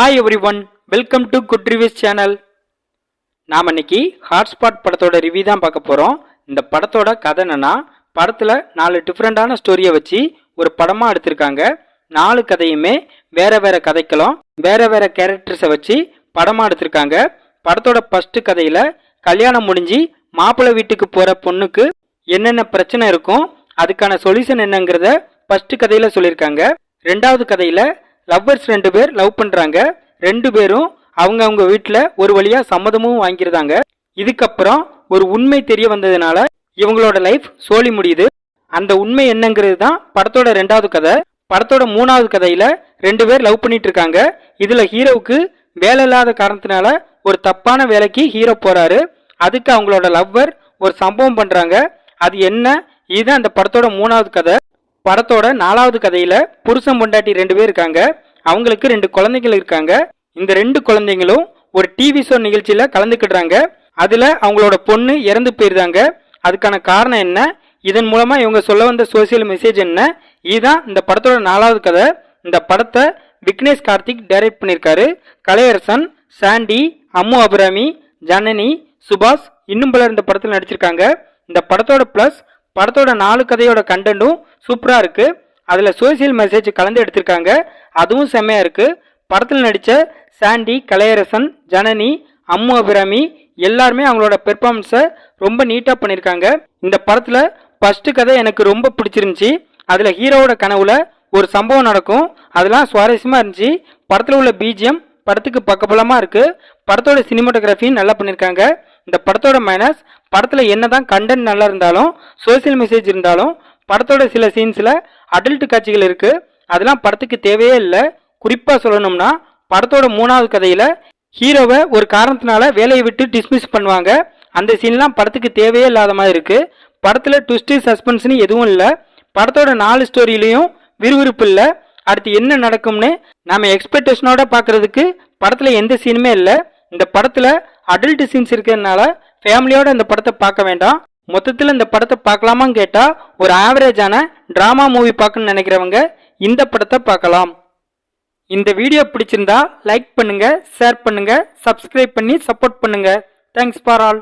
Hi everyone welcome to good reviews channel நாம் இன்னைக்கு hotspot படத்தோட ரிவ்யூ தான் பார்க்க போகிறோம் இந்த படத்தோட கதை என்னன்னா படத்தில் நாலு டிஃப்ரெண்டான ஸ்டோரியை வச்சு ஒரு படமாக எடுத்திருக்காங்க. நாலு கதையுமே வேற வேற கதைக்களும் வேற வேற கேரக்டர்ஸை வச்சு படமாக எடுத்திருக்காங்க. படத்தோட ஃபஸ்ட்டு கதையில் கல்யாணம் முடிஞ்சு மாப்பிள்ளை வீட்டுக்கு போகிற பொண்ணுக்கு என்னென்ன பிரச்சனை இருக்கும் அதுக்கான சொல்யூஷன் என்னங்கிறத ஃபஸ்ட்டு கதையில் சொல்லியிருக்காங்க. ரெண்டாவது கதையில் லவ்வர்ஸ் ரெண்டு பேர் லவ் பண்ணுறாங்க ரெண்டு பேரும் அவங்க அவங்க வீட்டில் ஒரு வழியாக சம்மதமும் வாங்கியிருந்தாங்க இதுக்கப்புறம் ஒரு உண்மை தெரிய வந்ததுனால இவங்களோட லைஃப் சோழி முடியுது. அந்த உண்மை என்னங்கிறது தான் படத்தோட ரெண்டாவது கதை. படத்தோட மூணாவது கதையில ரெண்டு பேர் லவ் பண்ணிட்டு இருக்காங்க. இதுல ஹீரோவுக்கு வேலை இல்லாத காரணத்தினால ஒரு தப்பான வேலைக்கு ஹீரோ போறாரு. அதுக்கு அவங்களோட லவ்வர் ஒரு சம்பவம் பண்றாங்க. அது என்ன? இதுதான் அந்த படத்தோட மூணாவது கதை. படத்தோட நாலாவது கதையில புருஷன் பொண்டாட்டி ரெண்டு பேர் இருக்காங்க. அவங்களுக்கு ரெண்டு குழந்தைகள் இருக்காங்க. இந்த ரெண்டு குழந்தைங்களும் ஒரு டிவி ஷோ நிகழ்ச்சியில கலந்துக்கிடுறாங்க. அதுல அவங்களோட பொண்ணு இறந்து போயிருந்தாங்க அதுக்கான காரணம் என்ன? இதன் மூலமா இவங்க சொல்ல வந்த சோசியல் மெசேஜ் என்ன? இதுதான் இந்த படத்தோட நாலாவது கதை. இந்த படத்தை விக்னேஷ் கார்த்திக் டைரக்ட் பண்ணியிருக்காரு. கலையரசன் சாண்டி அம்மு அபிராமி ஜனனி சுபாஷ் இன்னும் பலர் இந்த படத்தில் நடிச்சிருக்காங்க. இந்த படத்தோட ப்ளஸ் படத்தோட நாலு கதையோட கண்டென்ட்டும் சூப்பராக இருக்குது அதில் சோசியல் மெசேஜ் கலந்து எடுத்திருக்காங்க. அதுவும் செம்மையாக இருக்குது படத்தில் நடித்த சாண்டி கலையரசன் ஜனனி அம்மு அபிராமி எல்லாருமே அவங்களோட பெர்ஃபார்மன்ஸை ரொம்ப நீட்டாக பண்ணியிருக்காங்க இந்த படத்தில் ஃபஸ்ட்டு கதை எனக்கு ரொம்ப பிடிச்சிருந்துச்சி. அதில் ஹீரோவோட கனவுல ஒரு சம்பவம் நடக்கும். அதெல்லாம் சுவாரஸ்யமாக இருந்துச்சு. படத்தில் உள்ள பிஜிஎம் படத்துக்கு பக்கபலமாக இருக்குது படத்தோட சினிமாட்டோகிராஃபியும் நல்லா பண்ணியிருக்காங்க இந்த படத்தோட மைனஸ் படத்தில் என்னதான் கண்டென்ட் நல்லா இருந்தாலும் சோசியல் மெசேஜ் இருந்தாலும் படத்தோட சில சீன்ஸில் அடல்ட் காட்சிகள் இருக்குது அதெல்லாம் படத்துக்கு தேவையே இல்லை. குறிப்பாக சொல்லணும்னா படத்தோட மூணாவது கதையில் ஹீரோவை ஒரு காரணத்தினால வேலையை விட்டு டிஸ்மிஸ் பண்ணுவாங்க. அந்த சீன்லாம் படத்துக்கு தேவையே இல்லாத மாதிரி இருக்குது படத்தில் ட்விஸ்ட்டு சஸ்பென்ஸ்னு எதுவும் இல்லை. படத்தோட நாலு ஸ்டோரியிலையும் விறுவிறுப்பு இல்லை. அடுத்து என்ன நடக்கும்னு நம்ம எக்ஸ்பெக்டேஷனோட பார்க்குறதுக்கு படத்தில் எந்த சீனுமே இல்லை. இந்த படத்தில் அடல்ட் சீன்ஸ் இருக்கிறதுனால ஃபேமிலியோட இந்த படத்தை பார்க்க வேண்டாம். மொத்தத்தில் இந்த படத்தை பார்க்கலாமான்னு கேட்டால் ஒரு ஆவரேஜான ட்ராமா மூவி பார்க்கணும்னு நினைக்கிறவங்க இந்த படத்தை பார்க்கலாம். இந்த வீடியோ பிடிச்சிருந்தா லைக் பண்ணுங்கள் ஷேர் பண்ணுங்கள் சப்ஸ்கிரைப் பண்ணி சப்போர்ட் பண்ணுங்கள் தேங்க்ஸ் ஃபார் ஆல்